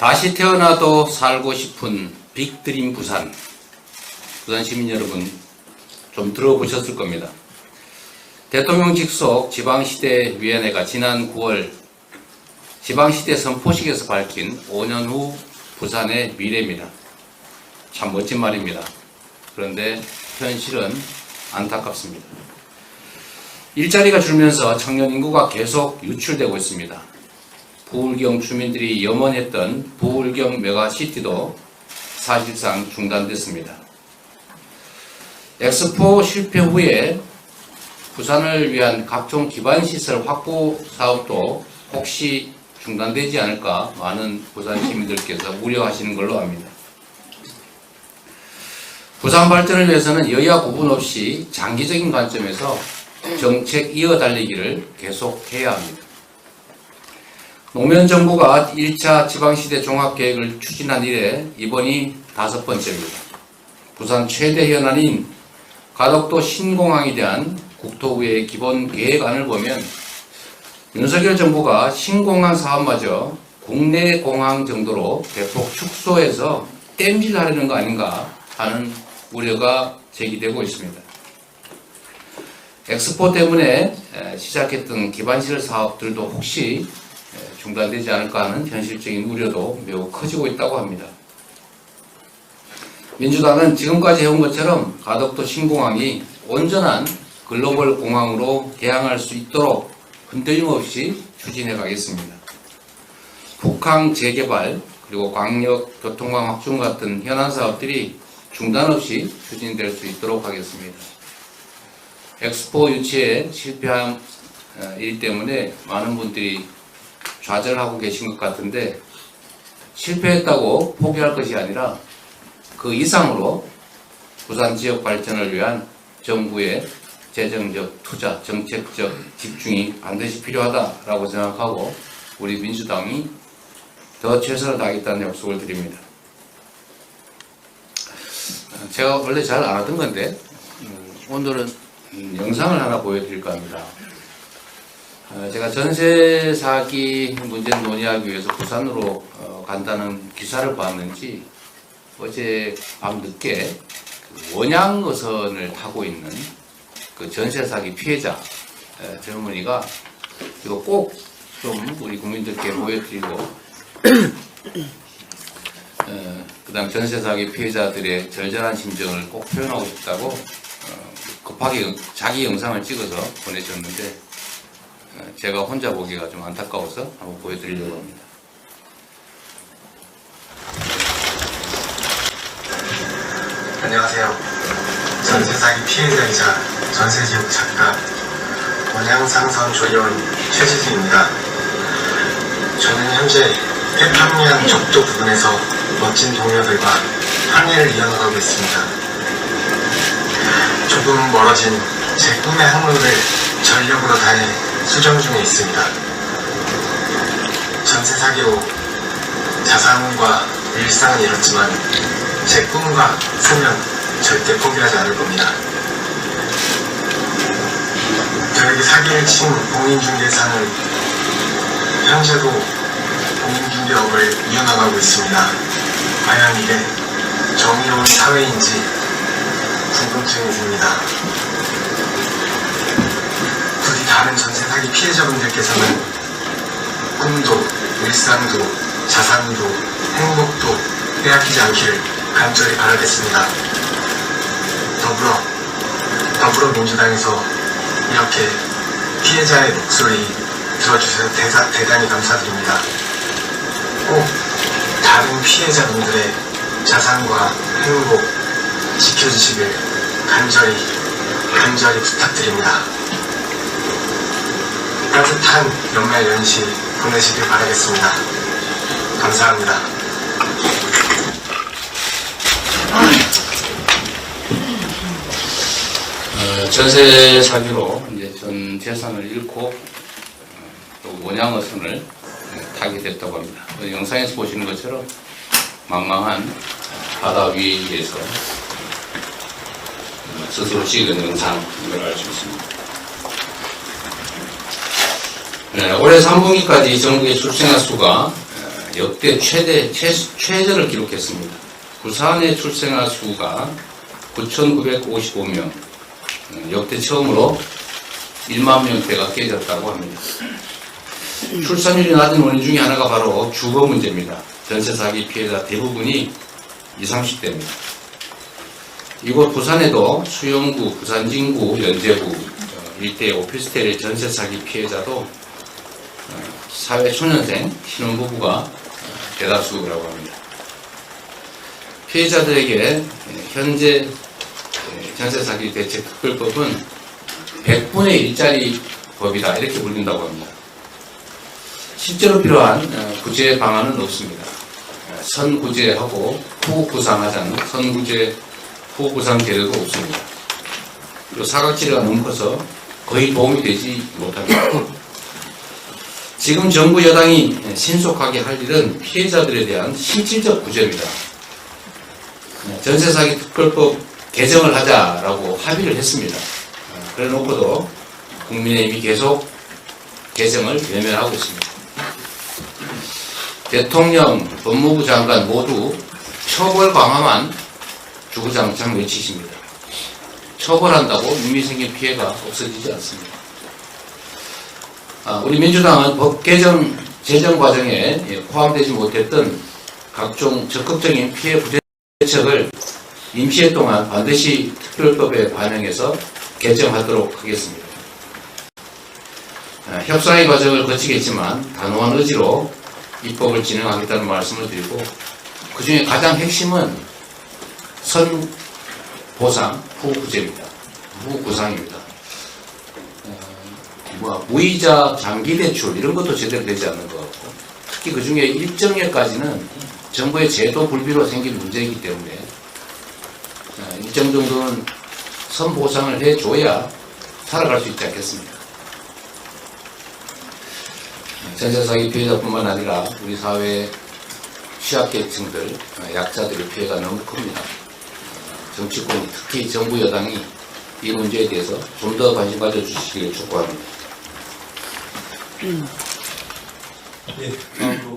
다시 태어나도 살고 싶은 빅드림 부산. 부산 시민 여러분, 좀 들어보셨을 겁니다. 대통령 직속 지방시대위원회가 지난 9월 지방시대 선포식에서 밝힌 5년 후 부산의 미래입니다. 참 멋진 말입니다. 그런데 현실은 안타깝습니다. 일자리가 줄면서 청년 인구가 계속 유출되고 있습니다. 부울경 주민들이 염원했던 부울경 메가시티도 사실상 중단됐습니다. 엑스포 실패 후에 부산을 위한 각종 기반시설 확보 사업도 혹시 중단되지 않을까 많은 부산 시민들께서 우려하시는 걸로 압니다. 부산 발전을 위해서는 여야 구분 없이 장기적인 관점에서 정책 이어달리기를 계속해야 합니다. 노무현 정부가 1차 지방시대 종합계획을 추진한 이래 이번이 다섯 번째입니다. 부산 최대 현안인 가덕도 신공항에 대한 국토부의 기본 계획안을 보면 윤석열 정부가 신공항 사업마저 국내 공항 정도로 대폭 축소해서 땜질하려는 거 아닌가 하는 우려가 제기되고 있습니다. 엑스포 때문에 에, 시작했던 기반시설 사업들도 혹시 에, 중단되지 않을까 하는 현실적인 우려도 매우 커지고 있다고 합니다. 민주당은 지금까지 해온 것처럼 가덕도 신공항이 온전한 글로벌 공항으로 개항할 수 있도록 흔들림 없이 추진해 가겠습니다. 북항 재개발 그리고 광역 교통망 확충 같은 현안 사업들이 중단 없이 추진될 수 있도록 하겠습니다. 엑스포 유치에 실패한 어, 일 때문에 많은 분들이 좌절하고 계신 것 같은데 실패했다고 포기할 것이 아니라 그 이상으로 부산 지역 발전을 위한 정부의 재정적 투자, 정책적 집중이 반드시 필요하다라고 생각하고 우리 민주당이 더 최선을 다하겠다는 약속을 드립니다. 어, 제가 원래 잘 안 하던 건데 음, 오늘은 음, 영상을 하나 보여드릴까 합니다. 어, 제가 전세 사기 문제 논의하기 위해서 부산으로 어, 간다는 기사를 봤는지 어제 밤 늦게 그 원양 어선을 타고 있는 그 전세 사기 피해자 에, 젊은이가 이거 꼭 좀 우리 국민들께 보여드리고 어, 그다음 전세 사기 피해자들의 절절한 심정을 꼭 표현하고 싶다고 어, 급하게 영- 자기 영상을 찍어서 보내줬는데 어, 제가 혼자 보기가 좀 안타까워서 한번 보여드리려고 합니다. 안녕하세요. 전세 사기 피해자이자 전세지역 작가 원양상선 조리원 최지수입니다. 저는 현재 태평양 적도 부근에서 멋진 동료들과 항해를 이어나가고 있습니다. 조금 멀어진 제 꿈의 항로를 전력으로 다해 수정 중에 있습니다. 전세 사기로 자산과 일상은 잃었지만 제 꿈과 소명 절대 포기하지 않을 겁니다. 저에게 사기를 친 공인중개사는 현재도 공인중개업을 이어나가고 있습니다. 과연 이게 정의로운 사회인지 궁금증이 듭니다. 다른 전세 사기 피해자분들께서는 꿈도 일상도 자산도 행복도 빼앗기지 않기를 간절히 바라겠습니다. 더불어 더불어민주당에서 이렇게 피해자의 목소리 들어주셔서 대사, 대단히 감사드립니다. 꼭 다른 피해자분들의 자산과 행복 지켜주시길 간절히 간절히 부탁드립니다. 따뜻한 연말 연시 보내시길 바라겠습니다. 감사합니다. 어, 전세 사기로 이제 전 재산을 잃고 어, 또 원양어선을 어, 타게 됐다고 합니다. 그 영상에서 보시는 것처럼 망망한 바다 위에서 어, 스스로 찍은 영상을 알 수 있습니다. 네, 올해 3분기까지 전국의 출생아 수가 역대 최대 최, 최저를 기록했습니다. 부산의 출생아 수가 9,955명, 어, 역대 처음으로 1만 명대가 깨졌다고 합니다. 출산율이 낮은 원인 중에 하나가 바로 주거 문제입니다. 전세 사기 피해자 대부분이 20, 30대입니다. 이곳 부산에도 수영구, 부산진구, 연제구 어, 일대 오피스텔의 전세 사기 피해자도 어, 사회 초년생 신혼부부가 어, 대다수라고 합니다. 피해자들에게 예, 현재 예, 전세 사기 대책 특별법은 100분의 1짜리 법이다 이렇게 불린다고 합니다. 실제로 필요한 어, 구제 방안은 없습니다. 어, 선구제하고 후구상하자는 선구제, 후구상 제도도 없습니다. 사각지대가 커서 거의 도움이 되지 못합니다. 지금 정부 여당이 신속하게 할 일은 피해자들에 대한 실질적 구제입니다. 네, 전세 사기 특별법 개정을 하자라고 합의를 했습니다. 어, 그래 놓고도 국민의힘이 계속 개정을 외면하고 있습니다. 대통령, 법무부 장관 모두 처벌 강화만 주구장창 외치십니다. 처벌한다고 이미 생긴 피해가 없어지지 않습니다. 아, 우리 민주당은 법 개정 제정 과정에 예, 포함되지 못했던 각종 적극적인 피해 부대 대책을 임시회 동안 반드시 특별법에 반영해서 개정하도록 하겠습니다. 아, 협상의 과정을 거치겠지만 단호한 의지로 입법을 진행하겠다는 말씀을 드리고 그 중에 가장 핵심은 선 보상 후 구제입니다. 후 구상입니다. 어, 뭐 무이자 장기 대출 이런 것도 제대로 되지 않는 것 같고 특히 그 중에 일정일까지는 정부의 제도 불비로 생긴 문제이기 때문에 어, 일정 정도는 선 보상을 해줘야 살아갈 수 있지 않겠습니까? 전세 사기 피해자뿐만 아니라 우리 사회 취약계층들, 어, 약자들의 피해가 너무 큽니다. 어, 정치권, 특히 정부 여당이 이 문제에 대해서 좀 더 관심 가져주시길 촉구합니다. 예, 다음으로